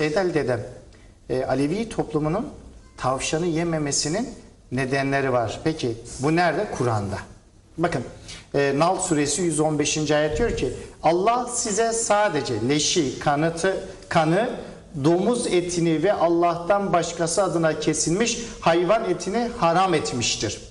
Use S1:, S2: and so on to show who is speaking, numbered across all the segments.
S1: Seydel dedem, e, Alevi toplumunun tavşanı yememesinin nedenleri var. Peki bu nerede? Kur'an'da. Bakın e, Nal suresi 115. ayet diyor ki Allah size sadece leşi, kanıtı, kanı, domuz etini ve Allah'tan başkası adına kesilmiş hayvan etini haram etmiştir.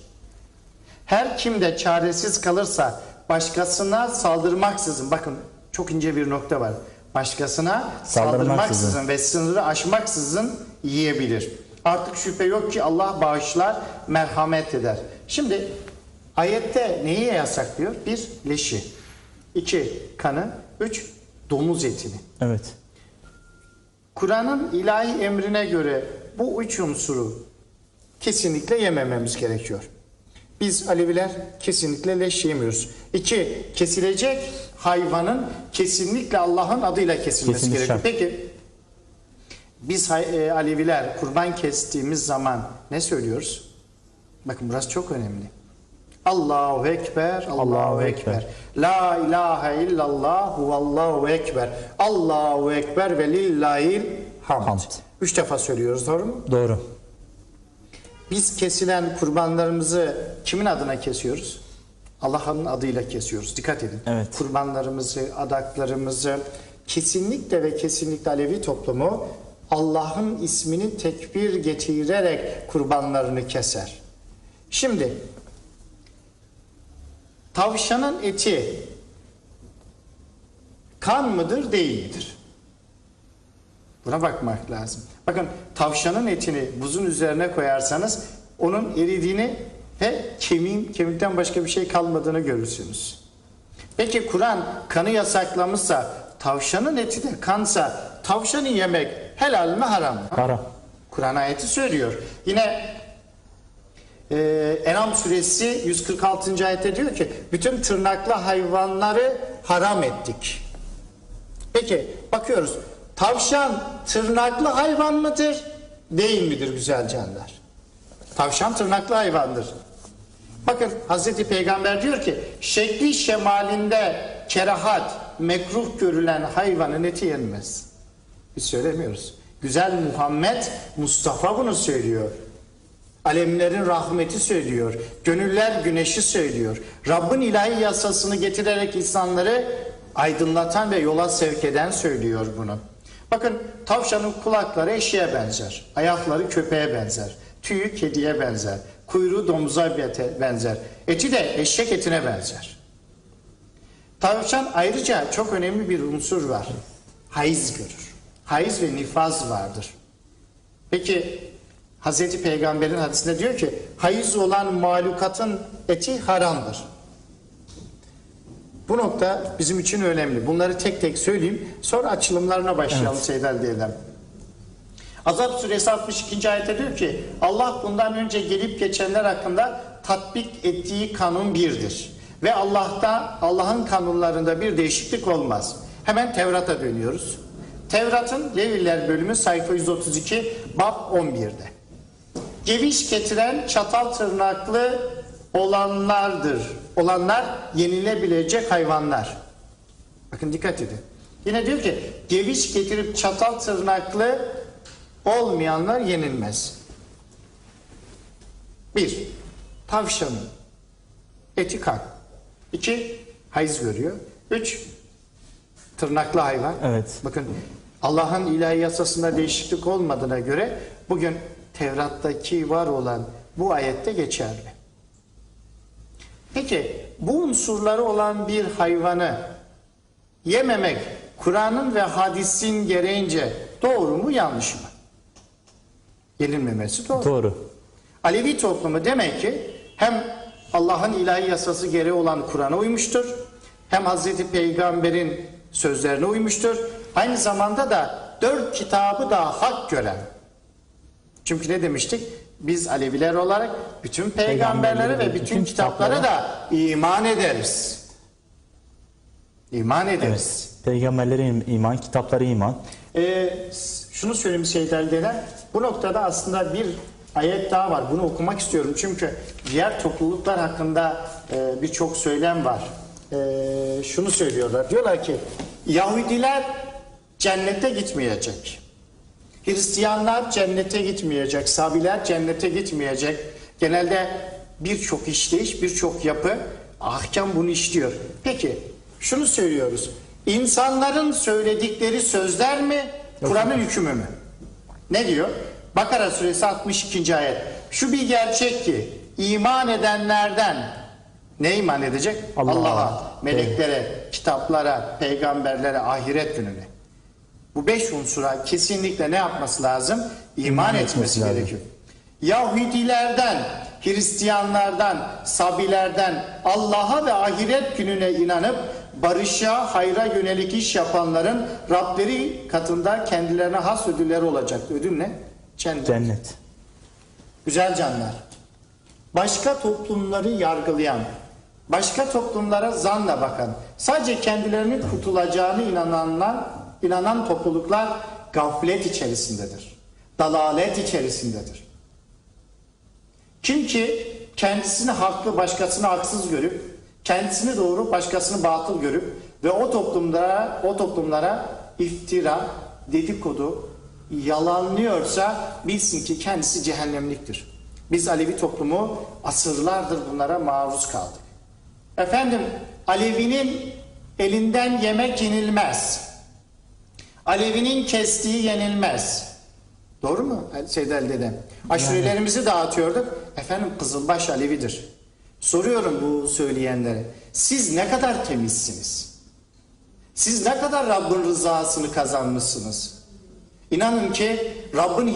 S1: Her kim de çaresiz kalırsa başkasına saldırmaksızın bakın çok ince bir nokta var. Başkasına
S2: Saldırmaksızın.
S1: ve sınırı aşmaksızın yiyebilir. Artık şüphe yok ki Allah bağışlar, merhamet eder. Şimdi ayette neyi yasaklıyor? Bir, leşi. iki kanı. Üç, domuz etini.
S2: Evet.
S1: Kur'an'ın ilahi emrine göre bu üç unsuru kesinlikle yemememiz gerekiyor. Biz Aleviler kesinlikle leş yemiyoruz. İki, kesilecek hayvanın kesinlikle Allah'ın adıyla kesilmesi
S2: Kesilmiş
S1: gerekiyor. Peki biz e, Aleviler kurban kestiğimiz zaman ne söylüyoruz? Bakın burası çok önemli. Allahu Ekber, Allahu,
S2: Allahu
S1: Ekber.
S2: Ekber.
S1: La ilahe illallah, huvallahu ekber. Allahu Ekber ve lillahil hamd.
S2: Hamd.
S1: Üç defa söylüyoruz doğru mu?
S2: Doğru.
S1: Biz kesilen kurbanlarımızı kimin adına kesiyoruz? Allah'ın adıyla kesiyoruz. Dikkat edin.
S2: Evet.
S1: Kurbanlarımızı, adaklarımızı kesinlikle ve kesinlikle Alevi toplumu Allah'ın ismini tekbir getirerek kurbanlarını keser. Şimdi tavşanın eti kan mıdır değil midir? Buna bakmak lazım. Bakın tavşanın etini buzun üzerine koyarsanız onun eridiğini ve kemiğin, kemikten başka bir şey kalmadığını görürsünüz. Peki Kur'an kanı yasaklamışsa tavşanın eti de kansa tavşanı yemek helal mi haram mı?
S2: Haram.
S1: Kur'an ayeti söylüyor. Yine e, Enam suresi 146. ayette diyor ki bütün tırnaklı hayvanları haram ettik. Peki bakıyoruz. Tavşan tırnaklı hayvan mıdır? Değil midir güzel canlar? Tavşan tırnaklı hayvandır. Bakın Hazreti Peygamber diyor ki şekli şemalinde kerahat, mekruh görülen hayvanın eti yenmez. Biz söylemiyoruz. Güzel Muhammed Mustafa bunu söylüyor. Alemlerin rahmeti söylüyor. Gönüller güneşi söylüyor. Rabbin ilahi yasasını getirerek insanları aydınlatan ve yola sevk eden söylüyor bunu. Bakın tavşanın kulakları eşeğe benzer. Ayakları köpeğe benzer. Tüyü kediye benzer. Kuyruğu domuza benzer. Eti de eşek etine benzer. Tavşan ayrıca çok önemli bir unsur var. Hayız görür. Hayız ve nifaz vardır. Peki Hazreti Peygamber'in hadisinde diyor ki hayız olan mahlukatın eti haramdır. Bu nokta bizim için önemli. Bunları tek tek söyleyeyim. Sonra açılımlarına başlayalım
S2: Evet.
S1: Seydel diyelim. Azap suresi 62. ayette diyor ki Allah bundan önce gelip geçenler hakkında tatbik ettiği kanun birdir. Ve Allah'ta Allah'ın kanunlarında bir değişiklik olmaz. Hemen Tevrat'a dönüyoruz. Tevrat'ın Leviller bölümü sayfa 132 bab 11'de. Geviş getiren çatal tırnaklı olanlardır. Olanlar yenilebilecek hayvanlar. Bakın dikkat edin. Yine diyor ki geviş getirip çatal tırnaklı olmayanlar yenilmez. Bir, tavşanın eti kan. İki, hayız görüyor. Üç, tırnaklı hayvan.
S2: Evet.
S1: Bakın Allah'ın ilahi yasasında değişiklik olmadığına göre bugün Tevrat'taki var olan bu ayette geçerli. Peki bu unsurları olan bir hayvanı yememek Kur'an'ın ve hadisin gereğince doğru mu yanlış mı? Yenilmemesi doğru.
S2: Doğru.
S1: Alevi toplumu demek ki hem Allah'ın ilahi yasası gereği olan Kur'an'a uymuştur. Hem Hazreti Peygamber'in sözlerine uymuştur. Aynı zamanda da dört kitabı da hak gören. Çünkü ne demiştik? Biz Aleviler olarak bütün peygamberlere ve bütün kitaplara da iman ederiz. İman ederiz.
S2: Evet. Peygamberlerin iman, kitapları iman.
S1: Ee, şunu söyleyeyim Seyyid Ali'den. Bu noktada aslında bir ayet daha var. Bunu okumak istiyorum. Çünkü diğer topluluklar hakkında e, birçok söylem var. E, şunu söylüyorlar. Diyorlar ki Yahudiler cennete gitmeyecek. Hristiyanlar cennete gitmeyecek, Sabiler cennete gitmeyecek. Genelde birçok işleyiş, birçok yapı ahkam bunu işliyor. Peki şunu söylüyoruz. İnsanların söyledikleri sözler mi, Kur'an'ın hükmü mü? Ne diyor? Bakara suresi 62. ayet. Şu bir gerçek ki iman edenlerden ne iman edecek?
S2: Allah'a,
S1: Allah'a, meleklere, kitaplara, peygamberlere, ahiret gününe. Bu beş unsura kesinlikle ne yapması lazım? İman, etmesi, gerekiyor. Yahudilerden, Hristiyanlardan, Sabilerden Allah'a ve ahiret gününe inanıp barışa, hayra yönelik iş yapanların Rableri katında kendilerine has ödülleri olacak. Ödül ne? Cennet.
S2: Cennet.
S1: Güzel canlar. Başka toplumları yargılayan, başka toplumlara zanla bakan, sadece kendilerinin kurtulacağını inananlar, inanan topluluklar gaflet içerisindedir. Dalalet içerisindedir. Kim ki kendisini haklı başkasını haksız görüp, kendisini doğru başkasını batıl görüp ve o toplumlara o toplumlara iftira, dedikodu, yalanlıyorsa bilsin ki kendisi cehennemliktir. Biz Alevi toplumu asırlardır bunlara maruz kaldık. Efendim Alevinin elinden yemek yenilmez. Alevinin kestiği yenilmez. Doğru mu Seyyid Ali dedem? Aşurelerimizi dağıtıyorduk. Efendim Kızılbaş Alevidir. Soruyorum bu söyleyenlere. Siz ne kadar temizsiniz? Siz ne kadar Rabbin rızasını kazanmışsınız? İnanın ki Rabbin